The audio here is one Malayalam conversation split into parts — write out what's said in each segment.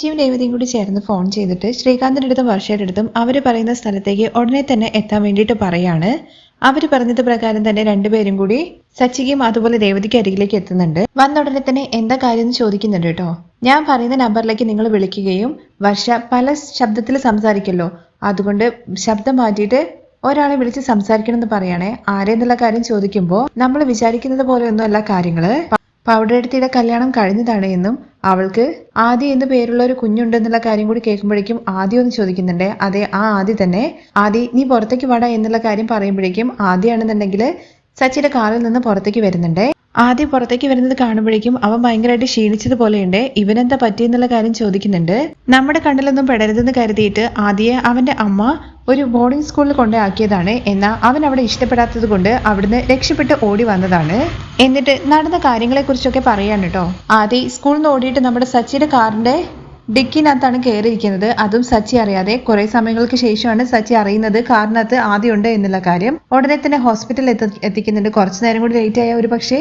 ശിവ രേവതിയും കൂടി ചേർന്ന് ഫോൺ ചെയ്തിട്ട് ശ്രീകാന്തിന്റെ അടുത്തും വർഷയുടെ അടുത്തും അവർ പറയുന്ന സ്ഥലത്തേക്ക് ഉടനെ തന്നെ എത്താൻ വേണ്ടിയിട്ട് പറയാണ്. അവർ പറഞ്ഞത് പ്രകാരം തന്നെ രണ്ടുപേരും കൂടി സച്ചിക്കും അതുപോലെ രേവതിക്ക് അരികിലേക്ക് എത്തുന്നുണ്ട്. വന്ന ഉടനെ തന്നെ എന്താ കാര്യം എന്ന് ചോദിക്കുന്നുണ്ട് കേട്ടോ. ഞാൻ പറയുന്ന നമ്പറിലേക്ക് നിങ്ങൾ വിളിക്കുകയും വർഷ പല ശബ്ദത്തിൽ സംസാരിക്കല്ലോ. അതുകൊണ്ട് ശബ്ദം മാറ്റിയിട്ട് ഒരാളെ വിളിച്ച് സംസാരിക്കണം എന്ന് പറയണേ. ആരെന്നുള്ള കാര്യം ചോദിക്കുമ്പോൾ നമ്മൾ വിചാരിക്കുന്നത് പോലെയൊന്നും അല്ല കാര്യങ്ങൾ. പൗഡർ എടുത്തിയുടെ കല്യാണം കഴിഞ്ഞതാണ് എന്നും അവൾക്ക് ആദി എന്ന് പേരുള്ള ഒരു കുഞ്ഞുണ്ടെന്നുള്ള കാര്യം കൂടി കേൾക്കുമ്പോഴേക്കും ആദ്യം ഒന്ന് ചോദിക്കുന്നുണ്ട്. അതെ ആ ആദി തന്നെ. ആദി നീ പുറത്തേക്ക് വാടാ എന്നുള്ള കാര്യം പറയുമ്പോഴേക്കും ആദ്യമാണെന്നുണ്ടെങ്കിൽ സച്ചിയുടെ കാറിൽ നിന്ന് പുറത്തേക്ക് വരുന്നുണ്ട്. ആദ്യം പുറത്തേക്ക് വരുന്നത് കാണുമ്പോഴേക്കും അവൻ ഭയങ്കരമായിട്ട് ക്ഷീണിച്ചതുപോലെയുണ്ട്. ഇവനെന്താ പറ്റിയെന്നുള്ള കാര്യം ചോദിക്കുന്നുണ്ട്. നമ്മുടെ കണ്ണിലൊന്നും പെടരുതെന്ന് കരുതിയിട്ട് ആദ്യയെ അവന്റെ അമ്മ ഒരു ബോർഡിംഗ് സ്കൂളിൽ കൊണ്ടാക്കിയതാണ് എന്നാൽ അവൻ അവിടെ ഇഷ്ടപ്പെടാത്തത് കൊണ്ട് അവിടുന്ന് രക്ഷപ്പെട്ട് ഓടി വന്നതാണ്. എന്നിട്ട് നടന്ന കാര്യങ്ങളെക്കുറിച്ചൊക്കെ പറയാണ് കേട്ടോ ആദ്യം സ്കൂളിൽ നിന്ന് ഓടിയിട്ട് നമ്മുടെ സച്ചിയുടെ കാറിന്റെ ഡിക്കിനകത്താണ് കയറിയിരിക്കുന്നത് അതും സച്ചി അറിയാതെ കുറെ സമയങ്ങൾക്ക് ശേഷമാണ് സച്ചി അറിയുന്നത് കാറിനകത്ത് ആദ്യമുണ്ട് എന്നുള്ള കാര്യം. ഉടനെ തന്നെ ഹോസ്പിറ്റലിൽ എത്തി എത്തിക്കുന്നുണ്ട്. കുറച്ചു നേരം കൂടി ലേറ്റ് ആയ. ഒരു പക്ഷേ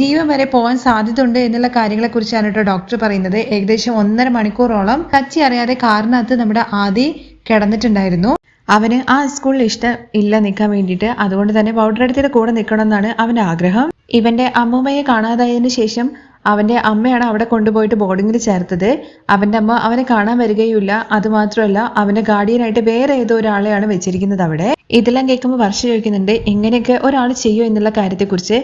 ജീവൻ വരെ പോകാൻ സാധ്യതയുണ്ട് എന്നുള്ള കാര്യങ്ങളെ കുറിച്ചാണ് കേട്ടോ ഡോക്ടർ പറയുന്നത്. ഏകദേശം ഒന്നര മണിക്കൂറോളം സച്ചി അറിയാതെ കാറിനകത്ത് നമ്മുടെ ആദി കിടന്നിട്ടുണ്ടായിരുന്നു. അവന് ആ സ്കൂളിൽ ഇഷ്ടം ഇല്ല നിൽക്കാൻ വേണ്ടിയിട്ട്. അതുകൊണ്ട് തന്നെ പൗഡർ എടുത്തിട്ട് കൂടെ നിൽക്കണം എന്നാണ് അവന്റെ ആഗ്രഹം. ഇവന്റെ അമ്മൂമ്മയെ കാണാതായതിനു ശേഷം അവന്റെ അമ്മയാണ് അവിടെ കൊണ്ടുപോയിട്ട് ബോർഡിങ്ങിൽ ചേർത്തത്. അവന്റെ അമ്മ അവനെ കാണാൻ വരികയുമില്ല. അതുമാത്രമല്ല അവന്റെ ഗാർഡിയനായിട്ട് വേറെ ഏതോ ഒരാളെയാണ് വെച്ചിരിക്കുന്നത് അവിടെ. ഇതെല്ലാം കേൾക്കുമ്പോൾ വർഷ ചോദിക്കുന്നുണ്ട് ഇങ്ങനെയൊക്കെ ഒരാൾ ചെയ്യോ എന്നുള്ള കാര്യത്തെക്കുറിച്ച്?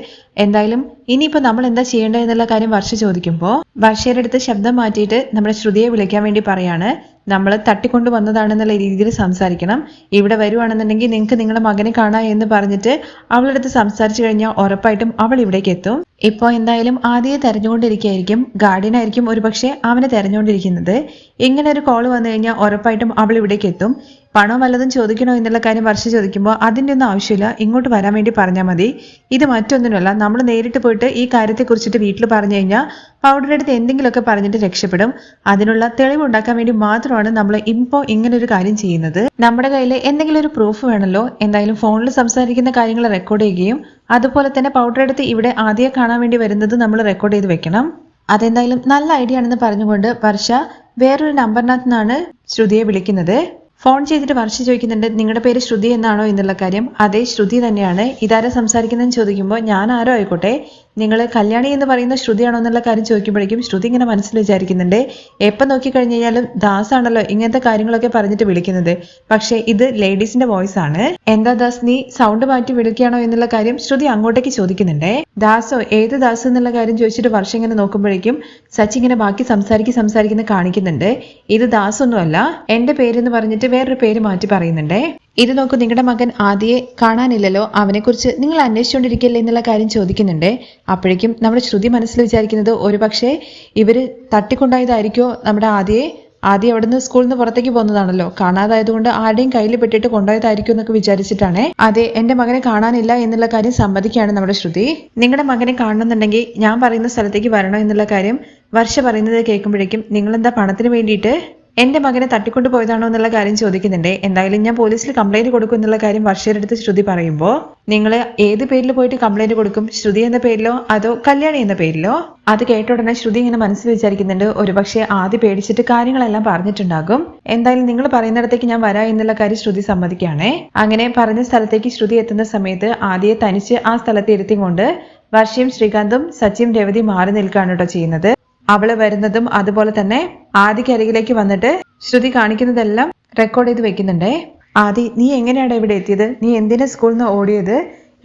എന്തായാലും ഇനിയിപ്പോ നമ്മൾ എന്താ ചെയ്യേണ്ടത് എന്നുള്ള കാര്യം വർഷ ചോദിക്കുമ്പോൾ വർഷയുടെ അടുത്ത് ശബ്ദം മാറ്റിയിട്ട് നമ്മുടെ ശ്രുതിയെ വിളിക്കാൻ വേണ്ടി പറയാണ്. നമ്മൾ തട്ടിക്കൊണ്ടു വന്നതാണെന്നുള്ള രീതിയിൽ സംസാരിക്കണം. ഇവിടെ വരുവാണെന്നുണ്ടെങ്കിൽ നിങ്ങൾക്ക് നിങ്ങളുടെ മകനെ കാണാ എന്ന് പറഞ്ഞിട്ട് അവളുടെ അടുത്ത് സംസാരിച്ചു കഴിഞ്ഞാൽ ഉറപ്പായിട്ടും അവൾ ഇവിടേക്ക് എത്തും. ഇപ്പോൾ എന്തായാലും ആദ്യം തെരഞ്ഞുകൊണ്ടിരിക്കുകയായിരിക്കും. ഗാർഡിയനായിരിക്കും ഒരുപക്ഷെ അവനെ തെരഞ്ഞുകൊണ്ടിരിക്കുന്നത്. ഇങ്ങനെ ഒരു കോൾ വന്നു കഴിഞ്ഞാൽ ഉറപ്പായിട്ടും അവൾ ഇവിടേക്ക് എത്തും. പണം വല്ലതും ചോദിക്കണോ എന്നുള്ള കാര്യം വർഷ ചോദിക്കുമ്പോൾ അതിന്റെ ഒന്നും ആവശ്യമില്ല ഇങ്ങോട്ട് വരാൻ വേണ്ടി പറഞ്ഞാൽ മതി. ഇത് മറ്റൊന്നിനുമല്ല നമ്മൾ നേരിട്ട് പോയിട്ട് ഈ കാര്യത്തെക്കുറിച്ചിട്ട് വീട്ടിൽ പറഞ്ഞു കഴിഞ്ഞാൽ പൗഡർ അടുത്ത് എന്തെങ്കിലുമൊക്കെ പറഞ്ഞിട്ട് രക്ഷപ്പെടും. അതിനുള്ള തെളിവുണ്ടാക്കാൻ വേണ്ടി മാത്രമാണ് നമ്മൾ ഇപ്പോൾ ഇങ്ങനെ ഒരു കാര്യം ചെയ്യുന്നത്. നമ്മുടെ കയ്യിൽ എന്തെങ്കിലും ഒരു പ്രൂഫ് വേണമല്ലോ എന്തായാലും ഫോണിൽ സംസാരിക്കുന്ന കാര്യങ്ങൾ റെക്കോർഡ് ചെയ്യുകയും അതുപോലെ തന്നെ പൗഡർ ഇവിടെ ആദ്യം കാണാൻ വേണ്ടി വരുന്നത് നമ്മൾ റെക്കോർഡ് ചെയ്ത് വെക്കണം. അതെന്തായാലും നല്ല ഐഡിയ ആണെന്ന് പറഞ്ഞുകൊണ്ട് വർഷ വേറൊരു നമ്പറിനകത്ത് നിന്നാണ് ശ്രുതിയെ വിളിക്കുന്നത്. ഫോൺ ചെയ്തിട്ട് വർഷ ചോദിക്കുന്നുണ്ട് നിങ്ങളുടെ പേര് ശ്രുതി എന്നാണോ? എന്നുള്ള കാര്യം. അതേ ശ്രുതി തന്നെയാണ്. ഇതാരാ സംസാരിക്കുന്നതെന്ന് ചോദിക്കുമ്പോൾ ഞാൻ ആരോ ആയിക്കോട്ടെ? നിങ്ങൾ കല്യാണി എന്ന് പറയുന്ന ശ്രുതിയാണോ എന്നുള്ള കാര്യം ചോദിക്കുമ്പോഴേക്കും ശ്രുതി ഇങ്ങനെ മനസ്സിൽ വിചാരിക്കുന്നുണ്ട്. എപ്പം നോക്കിക്കഴിഞ്ഞ് കഴിഞ്ഞാലും ദാസാണല്ലോ ഇങ്ങനത്തെ കാര്യങ്ങളൊക്കെ പറഞ്ഞിട്ട് വിളിക്കുന്നത്. പക്ഷേ ഇത് ലേഡീസിന്റെ വോയിസ് ആണ്. എന്താ ദാസ് നീ സൗണ്ട് മാറ്റി വിളിക്കുകയാണോ എന്നുള്ള കാര്യം ശ്രുതി അങ്ങോട്ടേക്ക് ചോദിക്കുന്നുണ്ട്. ദാസോ ഏത് ദാസ് എന്നുള്ള കാര്യം ചോദിച്ചിട്ട് വർഷം ഇങ്ങനെ നോക്കുമ്പോഴേക്കും സച്ചി ഇങ്ങനെ ബാക്കി സംസാരിക്കും സംസാരിക്കുന്ന കാണിക്കുന്നുണ്ട്. ഇത് ദാസ് ഒന്നുമല്ല എന്റെ പേരെന്ന് പറഞ്ഞിട്ട് വേറൊരു പേര് മാറ്റി പറയുന്നുണ്ടേ. ഇത് നോക്കൂ നിങ്ങളുടെ മകൻ ആദ്യയെ കാണാനില്ലല്ലോ. അവനെക്കുറിച്ച് നിങ്ങൾ അന്വേഷിച്ചുകൊണ്ടിരിക്കില്ലേ എന്നുള്ള കാര്യം ചോദിക്കുന്നുണ്ടേ. അപ്പോഴേക്കും നമ്മുടെ ശ്രുതി മനസ്സിൽ വിചാരിക്കുന്നത് ഒരുപക്ഷെ ഇവർ തട്ടിക്കൊണ്ടായതായിരിക്കോ നമ്മുടെ ആദ്യയെ ആദ്യം അവിടുന്ന് സ്കൂളിൽ നിന്ന് പുറത്തേക്ക് പോകുന്നതാണല്ലോ. കാണാതായതുകൊണ്ട് ആരുടെയും കയ്യിൽ പെട്ടിട്ട് കൊണ്ടുപോയതായിരിക്കും എന്നൊക്കെ വിചാരിച്ചിട്ടാണ്. അതെ എന്റെ മകനെ കാണാനില്ല എന്നുള്ള കാര്യം സമ്മതിക്കുകയാണ് നമ്മുടെ ശ്രുതി. നിങ്ങളുടെ മകനെ കാണണമെന്നുണ്ടെങ്കിൽ ഞാൻ പറയുന്ന സ്ഥലത്തേക്ക് വരണം എന്നുള്ള കാര്യം വർഷ പറയുന്നത് കേൾക്കുമ്പോഴേക്കും നിങ്ങൾ എന്താ പണത്തിന് വേണ്ടിയിട്ട്? എന്റെ മകനെ തട്ടിക്കൊണ്ടു പോയതാണോ എന്നുള്ള കാര്യം ചോദിക്കുന്നുണ്ട്. എന്തായാലും ഞാൻ പോലീസിൽ കംപ്ലൈന്റ് കൊടുക്കും എന്നുള്ള കാര്യം വർഷയുടെ ശ്രുതി പറയുമ്പോൾ നിങ്ങൾ ഏത് പേരിൽ പോയിട്ട് കംപ്ലൈന്റ് കൊടുക്കും? ശ്രുതി എന്ന പേരിലോ അതോ കല്യാണി എന്ന പേരിലോ? അത് കേട്ട ഉടനെ ശ്രുതി ഇങ്ങനെ മനസ്സിൽ വിചാരിക്കുന്നുണ്ട്. ഒരുപക്ഷെ ആദ്യം പേടിച്ചിട്ട് കാര്യങ്ങളെല്ലാം പറഞ്ഞിട്ടുണ്ടാകും. എന്തായാലും നിങ്ങൾ പറയുന്നിടത്തേക്ക് ഞാൻ വരാം എന്നുള്ള കാര്യം ശ്രുതി സമ്മതിക്കുകയാണേ. അങ്ങനെ പറഞ്ഞ സ്ഥലത്തേക്ക് ശ്രുതി എത്തുന്ന സമയത്ത് ആദ്യം തനിച്ച് ആ സ്ഥലത്ത് ഇരുത്തിക്കൊണ്ട് വർഷയും ശ്രീകാന്തും സച്ചിയും രവതി മാറി നിൽക്കുകയാണ് കേട്ടോ ചെയ്യുന്നത്. അവൾ വരുന്നതും അതുപോലെ തന്നെ ആദിക്ക് അരികിലേക്ക് വന്നിട്ട് ശ്രുതി കാണിക്കുന്നതെല്ലാം റെക്കോർഡ് ചെയ്ത് വെക്കുന്നുണ്ടേ. ആദി നീ എങ്ങനെയാണ് ഇവിടെ എത്തിയത്? നീ എന്തിനാ സ്കൂളിൽ നിന്ന് ഓടിയത്?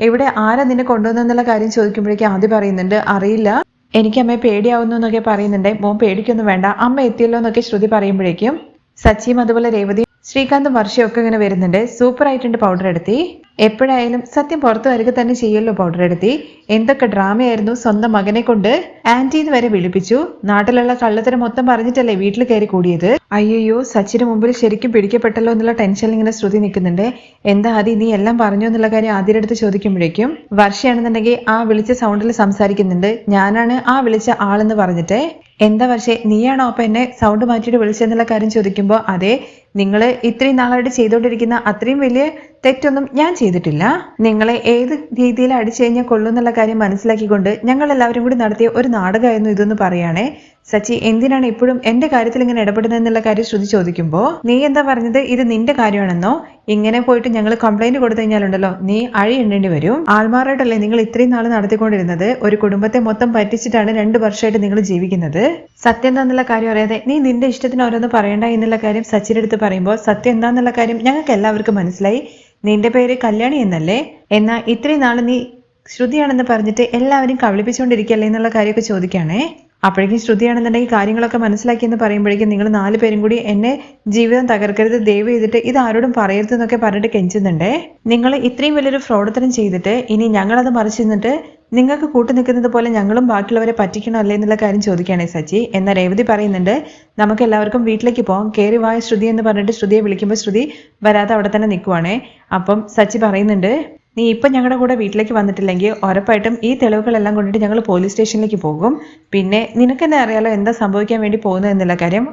എവിടെ ആരാ നിന്നെ കൊണ്ടുവന്നെന്നുള്ള കാര്യം ചോദിക്കുമ്പോഴേക്കും ആദ്യം പറയുന്നുണ്ട് അറിയില്ല. എനിക്ക് അമ്മയെ പേടിയാവുന്നു എന്നൊക്കെ പറയുന്നുണ്ട്. മോൻ പേടിക്കൊന്നും വേണ്ട. അമ്മ എത്തിയല്ലോ എന്നൊക്കെ ശ്രുതി പറയുമ്പോഴേക്കും സച്ചിയും അതുപോലെ രേവതിയും ശ്രീകാന്തും വർഷയും ഒക്കെ ഇങ്ങനെ വരുന്നുണ്ട്. സൂപ്പർ ആയിട്ടുണ്ട് പൗഡർ എടുത്തി. എപ്പോഴായാലും സത്യം പുറത്തു വരിക തന്നെ ചെയ്യല്ലോ പൗഡർ എടുത്തി. എന്തൊക്കെ ഡ്രാമയായിരുന്നു സ്വന്തം മകനെ കൊണ്ട്. ആന്റിന്ന് വരെ വിളിപ്പിച്ചു. നാട്ടിലുള്ള കള്ളത്തരം മൊത്തം പറഞ്ഞിട്ടല്ലേ വീട്ടിൽ കയറി കൂടിയത്? അയ്യോ സച്ചിന് മുമ്പിൽ ശരിക്കും പിടിക്കപ്പെട്ടല്ലോ എന്നുള്ള ടെൻഷൻ ഇങ്ങനെ ശ്രുതി നിൽക്കുന്നുണ്ട്. എന്താ ആദ്യം നീ എല്ലാം പറഞ്ഞു എന്നുള്ള കാര്യം ആദ്യം അടുത്ത് ചോദിക്കുമ്പോഴേക്കും വർഷയാണെന്നുണ്ടെങ്കിൽ ആ വിളിച്ച സൗണ്ടിൽ സംസാരിക്കുന്നുണ്ട്. ഞാനാണ് ആ വിളിച്ച ആളെന്ന് പറഞ്ഞിട്ട്. എന്താ പക്ഷേ നീയാണോ അപ്പൊ എന്നെ സൗണ്ട് മാറ്റിയിട്ട് വിളിച്ചെന്നുള്ള കാര്യം ചോദിക്കുമ്പോൾ അതെ നിങ്ങൾ ഇത്രയും നാളായിട്ട് ചെയ്തുകൊണ്ടിരിക്കുന്ന അത്രയും വലിയ തെറ്റൊന്നും ഞാൻ ചെയ്തിട്ടില്ല. നിങ്ങളെ ഏത് രീതിയിൽ അടിച്ചു കഴിഞ്ഞാൽ കൊള്ളുന്നുള്ള കാര്യം മനസ്സിലാക്കിക്കൊണ്ട് ഞങ്ങൾ എല്ലാവരും കൂടി നടത്തിയ ഒരു നാടകമായിരുന്നു ഇതെന്ന് പറയുകയാണേ. സച്ചി എന്തിനാണ് ഇപ്പോഴും എന്റെ കാര്യത്തിൽ ഇങ്ങനെ ഇടപെടുന്നതെന്നുള്ള കാര്യം ശ്രുതി ചോദിക്കുമ്പോൾ നീ എന്താ പറഞ്ഞത്? ഇത് നിന്റെ കാര്യമാണെന്നോ? ഇങ്ങനെ പോയിട്ട് ഞങ്ങൾ കംപ്ലൈന്റ് കൊടുത്തു കഴിഞ്ഞാലുണ്ടല്ലോ നീ അഴി എണ്ണേണ്ടി വരും. ആൾമാറായിട്ടല്ലേ നിങ്ങൾ ഇത്രയും നാൾ നടത്തിക്കൊണ്ടിരുന്നത്? ഒരു കുടുംബത്തെ മൊത്തം പറ്റിച്ചിട്ടാണ് രണ്ട് വർഷമായിട്ട് നിങ്ങൾ ജീവിക്കുന്നത്? സത്യം എന്താന്നുള്ള കാര്യം അറിയാതെ നീ നിന്റെ ഇഷ്ടത്തിന് ഓരോന്ന് പറയണ്ട എന്നുള്ള കാര്യം സച്ചിന്റെ അടുത്ത് പറയുമ്പോൾ സത്യം എന്താന്നുള്ള കാര്യം ഞങ്ങൾക്ക് എല്ലാവർക്കും മനസ്സിലായി. നിന്റെ പേര് കല്യാണി എന്നല്ലേ? എന്നാ ഇത്രയും നാൾ നീ ശ്രുതിയാണെന്ന് പറഞ്ഞിട്ട് എല്ലാവരും കബളിപ്പിച്ചുകൊണ്ടിരിക്കല്ലേ എന്നുള്ള കാര്യമൊക്കെ ചോദിക്കുകയാണേ. അപ്പോഴേക്കും ശ്രുതിയാണെന്നുണ്ടെങ്കിൽ കാര്യങ്ങളൊക്കെ മനസ്സിലാക്കി എന്ന് പറയുമ്പോഴേക്കും നിങ്ങൾ നാല് പേരും കൂടി എന്നെ ജീവിതം തകർക്കരുത് ദയവ് ചെയ്തിട്ട് ഇത് ആരോടും പറയരുത് എന്നൊക്കെ പറഞ്ഞിട്ട് കെഞ്ചുന്നുണ്ടേ. നിങ്ങൾ ഇത്രയും വലിയൊരു ഫ്രോഡത്തരം ചെയ്തിട്ട് ഇനി ഞങ്ങളത് മറിച്ച് നിന്നിട്ട് നിങ്ങൾക്ക് കൂട്ടു നിൽക്കുന്നത് പോലെ ഞങ്ങളും ബാക്കിയുള്ളവരെ പറ്റിക്കണമല്ലേ എന്നുള്ള കാര്യം ചോദിക്കുകയാണേ സച്ചി. എന്നാൽ രേവതി പറയുന്നുണ്ട് നമുക്ക് എല്ലാവർക്കും വീട്ടിലേക്ക് പോകാം. കയറി വായ ശ്രുതി എന്ന് പറഞ്ഞിട്ട് ശ്രുതിയെ വിളിക്കുമ്പോൾ ശ്രുതി വരാതെ അവിടെ തന്നെ നിൽക്കുവാണേ. അപ്പം സച്ചി പറയുന്നുണ്ട് നീ ഇപ്പം ഞങ്ങളുടെ കൂടെ വീട്ടിലേക്ക് വന്നിട്ടില്ലെങ്കിൽ ഉറപ്പായിട്ടും ഈ തെളിവുകളെല്ലാം കൊണ്ടിട്ട് ഞങ്ങൾ പോലീസ് സ്റ്റേഷനിലേക്ക് പോകും. പിന്നെ നിനക്ക് തന്നെ അറിയാലോ എന്താ സംഭവിക്കാൻ വേണ്ടി പോകുന്നത് എന്നുള്ള കാര്യം.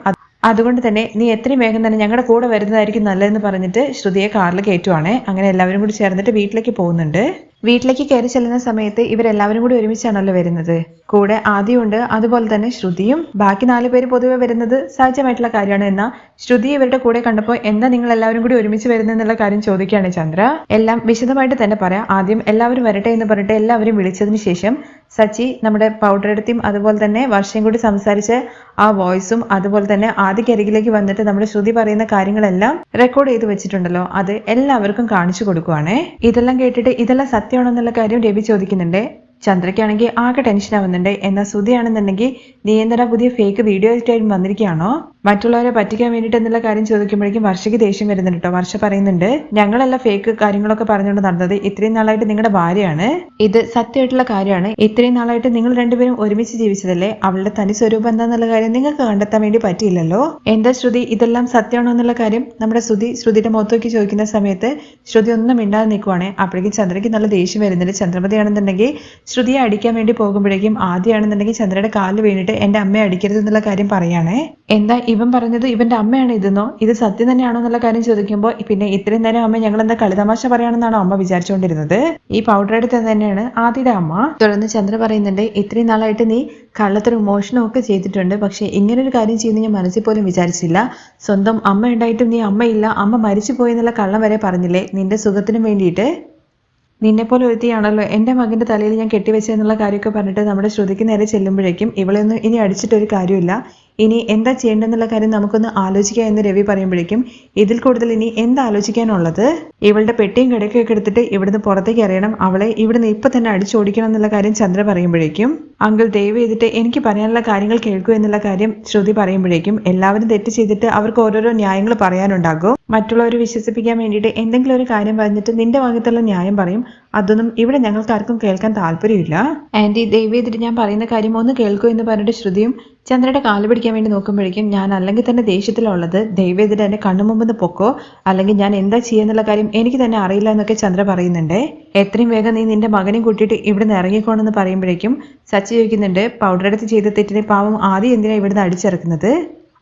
അതുകൊണ്ട് തന്നെ നീ എത്രയും വേഗം തന്നെ ഞങ്ങളുടെ കൂടെ വരുന്നതായിരിക്കും നല്ലതെന്ന് പറഞ്ഞിട്ട് ശ്രുതിയെ കാറിൽ കയറ്റുവാണ്. അങ്ങനെ എല്ലാവരും കൂടി ചേർന്നിട്ട് വീട്ടിലേക്ക് പോകുന്നുണ്ട്. വീട്ടിലേക്ക് കയറി ചെല്ലുന്ന സമയത്ത് ഇവരെല്ലാവരും കൂടി ഒരുമിച്ചാണല്ലോ വരുന്നത്. കൂടെ ആദ്യമുണ്ട് അതുപോലെ തന്നെ ശ്രുതിയും. ബാക്കി നാല് പേര് പൊതുവെ വരുന്നത് സഹജമായിട്ടുള്ള കാര്യമാണ്. എന്നാൽ ശ്രുതി ഇവരുടെ കൂടെ കണ്ടപ്പോൾ എന്താ നിങ്ങൾ എല്ലാവരും കൂടി ഒരുമിച്ച് വരുന്നെന്നുള്ള കാര്യം ചോദിക്കുകയാണ് ചന്ദ്ര. എല്ലാം വിശദമായിട്ട് തന്നെ പറയാം. ആദ്യം എല്ലാവരും വരട്ടെ എന്ന് പറഞ്ഞിട്ട് എല്ലാവരും വിളിച്ചതിന് ശേഷം സച്ചി നമ്മുടെ പൗഡർ എടുത്തും അതുപോലെ തന്നെ വർഷം കൂടി സംസാരിച്ച് ആ വോയിസും അതുപോലെ തന്നെ ആദ്യക്കരികിലേക്ക് വന്നിട്ട് നമ്മുടെ ശ്രുതി പറയുന്ന കാര്യങ്ങളെല്ലാം റെക്കോർഡ് ചെയ്ത് വെച്ചിട്ടുണ്ടല്ലോ. അത് എല്ലാവർക്കും കാണിച്ചു കൊടുക്കുവാണേ. ഇതെല്ലാം കേട്ടിട്ട് ഇതെല്ലാം സത്യമാണെന്നുള്ള കാര്യം രവി ചോദിക്കുന്നുണ്ട്. ചന്ദ്രയ്ക്കാണെങ്കിൽ ആകെ ടെൻഷൻ ആവുന്നുണ്ട്. എന്നാൽ സുധിയാണെന്നുണ്ടെങ്കിൽ നീ എന്താ പുതിയ ഫേക്ക് വീഡിയോ ആയിട്ട് വന്നിരിക്കുകയാണോ? മറ്റുള്ളവരെ പറ്റിക്കാൻ വേണ്ടിയിട്ട് എന്നുള്ള കാര്യം ചോദിക്കുമ്പോഴേക്കും വർഷയ്ക്ക് ദേഷ്യം വരുന്നുണ്ട് കേട്ടോ വർഷ പറയുന്നുണ്ട് ഞങ്ങളല്ല ഫേക്ക് കാര്യങ്ങളൊക്കെ പറഞ്ഞുകൊണ്ട് നടന്നത്. ഇത്രയും നാളായിട്ട് നിങ്ങളുടെ ഭാര്യയാണ്. ഇത് സത്യമായിട്ടുള്ള കാര്യമാണ്. ഇത്രയും നാളായിട്ട് നിങ്ങൾ രണ്ടുപേരും ഒരുമിച്ച് ജീവിച്ചതല്ലേ? അവളുടെ തനി സ്വരൂപം എന്താന്നുള്ള കാര്യം നിങ്ങൾക്ക് കണ്ടെത്താൻ വേണ്ടി പറ്റിയില്ലല്ലോ? എന്താ ശ്രുതി? ഇതെല്ലാം സത്യമാണോ എന്നുള്ള കാര്യം നമ്മുടെ ശ്രുതി ശ്രുതിയുടെ മുഖത്തേക്ക് ചോദിക്കുന്ന സമയത്ത് ശ്രുതി ഒന്നും മിണ്ടാതെ നിൽക്കുവാണേ. അപ്പോഴേക്കും ചന്ദ്രയ്ക്ക് നല്ല ദേഷ്യം വരുന്നുണ്ട്. ചന്ദ്രമതിയാണെന്നുണ്ടെങ്കിൽ ശ്രുതിയെ അടിക്കാൻ വേണ്ടി പോകുമ്പോഴേക്കും ആദ്യമാണെന്നുണ്ടെങ്കിൽ ചന്ദ്രയുടെ കാലിൽ വീണിട്ട് എന്റെ അമ്മയെ അടിക്കരുത് എന്നുള്ള കാര്യം പറയാണേ. എന്താ ഇവൻ പറഞ്ഞത് ഇവന്റെ അമ്മയാണ് ഇതെന്നോ? ഇത് സത്യം തന്നെയാണോ എന്നുള്ള കാര്യം ചോദിക്കുമ്പോൾ പിന്നെ ഇത്രയും നേരം അമ്മ ഞങ്ങൾ എന്താ കളിതമാശ പറയാണെന്നാണോ അമ്മ വിചാരിച്ചുകൊണ്ടിരുന്നത്? ഈ പൗഡർ എടുത്തത് തന്നെയാണ് ആദ്യയുടെ അമ്മ. തുടർന്ന് ചന്ദ്ര പറയുന്നുണ്ട് ഇത്രയും നാളായിട്ട് നീ കള്ളത്തരം മോഷണം ഒക്കെ ചെയ്തിട്ടുണ്ട്. പക്ഷെ ഇങ്ങനൊരു കാര്യം ചെയ്യുന്ന ഞാൻ മനസ്സിൽ പോലും വിചാരിച്ചില്ല. സ്വന്തം അമ്മ ഉണ്ടായിട്ടും നീ അമ്മയില്ല. അമ്മ മരിച്ചു പോയി എന്നുള്ള കള്ളം വരെ പറഞ്ഞില്ലേ? നിന്റെ സുഖത്തിനും വേണ്ടിയിട്ട്. നിന്നെപ്പോലെ ഒരുത്തിയാണല്ലോ എന്റെ മകന്റെ തലയിൽ ഞാൻ കെട്ടിവെച്ചെന്നുള്ള കാര്യമൊക്കെ പറഞ്ഞിട്ട് നമ്മുടെ ശ്രുതിക്ക് നേരെ ചെല്ലുമ്പോഴേക്കും ഇവളൊന്നും ഇനി അടിച്ചിട്ടൊരു കാര്യമില്ല. ഇനി എന്താ ചെയ്യേണ്ടെന്നുള്ള കാര്യം നമുക്കൊന്ന് ആലോചിക്കാം എന്ന് രവി പറയുമ്പോഴേക്കും ഇതിൽ കൂടുതൽ ഇനി എന്താ ആലോചിക്കാനുള്ളത്? ഇവളുടെ പെട്ടിയും കിടക്കൊക്കെ എടുത്തിട്ട് ഇവിടുന്ന് പുറത്തേക്ക് അറിയണം അവളെ ഇവിടുന്ന് ഇപ്പൊ തന്നെ അടിച്ചോടിക്കണം എന്നുള്ള കാര്യം ചന്ദ്ര പറയുമ്പോഴേക്കും അങ്കിൾ ദയവ് ചെയ്തിട്ട് എനിക്ക് പറയാനുള്ള കാര്യങ്ങൾ കേൾക്കൂ എന്നുള്ള കാര്യം ശ്രുതി പറയുമ്പോഴേക്കും എല്ലാവരും തെറ്റ് ചെയ്തിട്ട് അവർക്ക് ഓരോരോ ന്യായങ്ങൾ പറയാനുണ്ടാകും. മറ്റുള്ളവരെ വിശ്വസിപ്പിക്കാൻ വേണ്ടിയിട്ട് എന്തെങ്കിലും ഒരു കാര്യം പറഞ്ഞിട്ട് നിന്റെ ഭാഗത്തുള്ള ന്യായം പറയും. അതൊന്നും ഇവിടെ ഞങ്ങൾക്ക് ആർക്കും കേൾക്കാൻ താല്പര്യമില്ല. ആന്റി ദയവ് ഞാൻ പറയുന്ന കാര്യം ഒന്ന് കേൾക്കൂ എന്ന് പറഞ്ഞിട്ട് ശ്രുതിയും ചന്ദ്രയുടെ കാൽ പിടിക്കാൻ വേണ്ടി നോക്കുമ്പോഴേക്കും ഞാൻ അല്ലെങ്കിൽ തന്നെ ദേഷ്യത്തിലുള്ളത് ദയവ് ചെയ്തിട്ട് എന്റെ കണ്ണു മുമ്പ് പൊക്കോ. അല്ലെങ്കിൽ ഞാൻ എന്താ ചെയ്യുന്നുള്ള കാര്യം എനിക്ക് തന്നെ അറിയില്ല എന്നൊക്കെ ചന്ദ്ര പറയുന്നുണ്ട്. എത്രയും വേഗം നീ നിന്റെ മകനെയും കൂട്ടിയിട്ട് ഇവിടുന്ന് ഇറങ്ങിക്കോണെന്ന് പറയുമ്പോഴേക്കും സച്ചി ചോദിക്കുന്നുണ്ട് പൗഡർ എടുത്ത് ചെയ്ത തെറ്റിനെ പാവം ആദ്യം എന്തിനാണ് ഇവിടുന്ന് അടിച്ചിറക്കുന്നത്?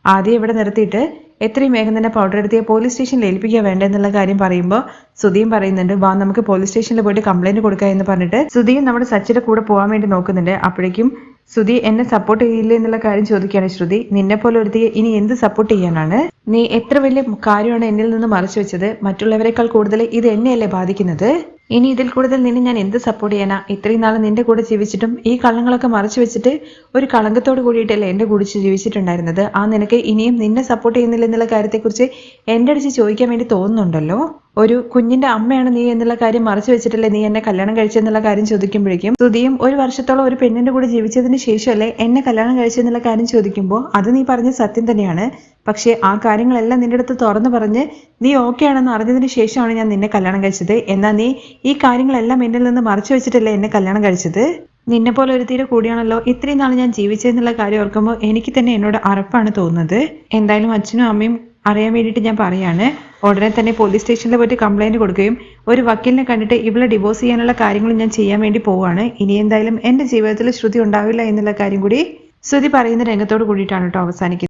ആദ്യം ഇവിടെ നിർത്തിയിട്ട് എത്രയും വേഗം തന്നെ പൗഡർ എടുത്തിയ പോലീസ് സ്റ്റേഷനിൽ ഏൽപ്പിക്കുക വേണ്ട എന്നുള്ള കാര്യം പറയുമ്പോൾ സുധിയും പറയുന്നുണ്ട് വാ നമുക്ക് പോലീസ് സ്റ്റേഷനിൽ പോയിട്ട് കംപ്ലൈന്റ് കൊടുക്കുക എന്ന് പറഞ്ഞിട്ട് സുധിയും നമ്മുടെ സച്ചിയുടെ കൂടെ പോകാൻ വേണ്ടി നോക്കുന്നുണ്ട്. അപ്പോഴേക്കും ശ്രുതി എന്നെ സപ്പോർട്ട് ചെയ്യില്ല എന്നുള്ള കാര്യം ചോദിക്കുകയാണ് ശ്രുതി. നിന്നെ പോലെ ഒരുത്തി ഇനി എന്ത് സപ്പോർട്ട് ചെയ്യാനാണ്? നീ എത്ര വലിയ കാര്യമാണ് എന്നിൽ നിന്ന് മറച്ചു വെച്ചത്? മറ്റുള്ളവരെക്കാൾ കൂടുതൽ ഇത് എന്നെയല്ലേ ബാധിക്കുന്നത്? ഇനി ഇതിൽ കൂടുതൽ നിന്നെ ഞാൻ എന്ത് സപ്പോർട്ട് ചെയ്യാനാ? ഇത്രയും നാൾ നിന്റെ കൂടെ ജീവിച്ചിട്ടും ഈ കള്ളങ്ങളൊക്കെ മറച്ചു വെച്ചിട്ട് ഒരു കളങ്കത്തോട് കൂടിയിട്ടല്ലേ എന്റെ കൂടെ ജീവിച്ചിട്ടുണ്ടായിരുന്നത്? ആ നിനക്ക് ഇനിയും നിന്നെ സപ്പോർട്ട് ചെയ്യുന്നില്ല എന്നുള്ള കാര്യത്തെക്കുറിച്ച് എന്റെ അടിച്ച് ചോദിക്കാൻ വേണ്ടി തോന്നുന്നുണ്ടല്ലോ? ഒരു കുഞ്ഞിന്റെ അമ്മയാണ് നീ എന്നുള്ള കാര്യം മറച്ചു വെച്ചിട്ടല്ലേ നീ എന്നെ കല്യാണം കഴിച്ചെന്നുള്ള കാര്യം ചോദിക്കുമ്പോഴേക്കും സ്തുതിയും ഒരു വർഷത്തോളം ഒരു പെണ്ണിന്റെ കൂടെ ജീവിച്ചതിന് ശേഷമല്ലേ എന്നെ കല്യാണം കഴിച്ചെന്നുള്ള കാര്യം ചോദിക്കുമ്പോൾ അത് നീ പറഞ്ഞ സത്യം തന്നെയാണ്. പക്ഷേ ആ കാര്യങ്ങളെല്ലാം നിന്റെ അടുത്ത് തുറന്നു പറഞ്ഞ് നീ ഓക്കെ ആണെന്ന് അറിഞ്ഞതിന് ശേഷമാണ് ഞാൻ നിന്നെ കല്യാണം കഴിച്ചത്. എന്നാൽ നീ ഈ കാര്യങ്ങളെല്ലാം എന്നിൽ നിന്ന് മറച്ചു വെച്ചിട്ടല്ലേ എന്നെ കല്യാണം കഴിച്ചത്? നിന്നെ പോലെ ഒരു തീരെ കൂടിയാണല്ലോ ഇത്രയും നാൾ ഞാൻ ജീവിച്ചതെന്നുള്ള കാര്യം ഓർക്കുമ്പോൾ എനിക്ക് തന്നെ എന്നോട് അറപ്പാണ് തോന്നുന്നത്. എന്തായാലും അച്ഛനും അമ്മയും അറിയാൻ വേണ്ടിയിട്ട് ഞാൻ പറയാണ്. ഉടനെ തന്നെ പോലീസ് സ്റ്റേഷനിൽ പോയിട്ട് കംപ്ലൈന്റ് കൊടുക്കുകയും ഒരു വക്കീലിനെ കണ്ടിട്ട് ഇവളെ ഡിവോഴ്സ് ചെയ്യാനുള്ള കാര്യങ്ങൾ ഞാൻ ചെയ്യാൻ വേണ്ടി പോവുകയാണ്. ഇനി എന്തായാലും എന്റെ ജീവിതത്തിൽ ശ്രുതി ഉണ്ടാവില്ല എന്നുള്ള കാര്യം കൂടി ശ്രുതി പറയുന്ന രംഗത്തോട് കൂടിയിട്ടാണ് കേട്ടോ അവസാനിക്കുന്നത്.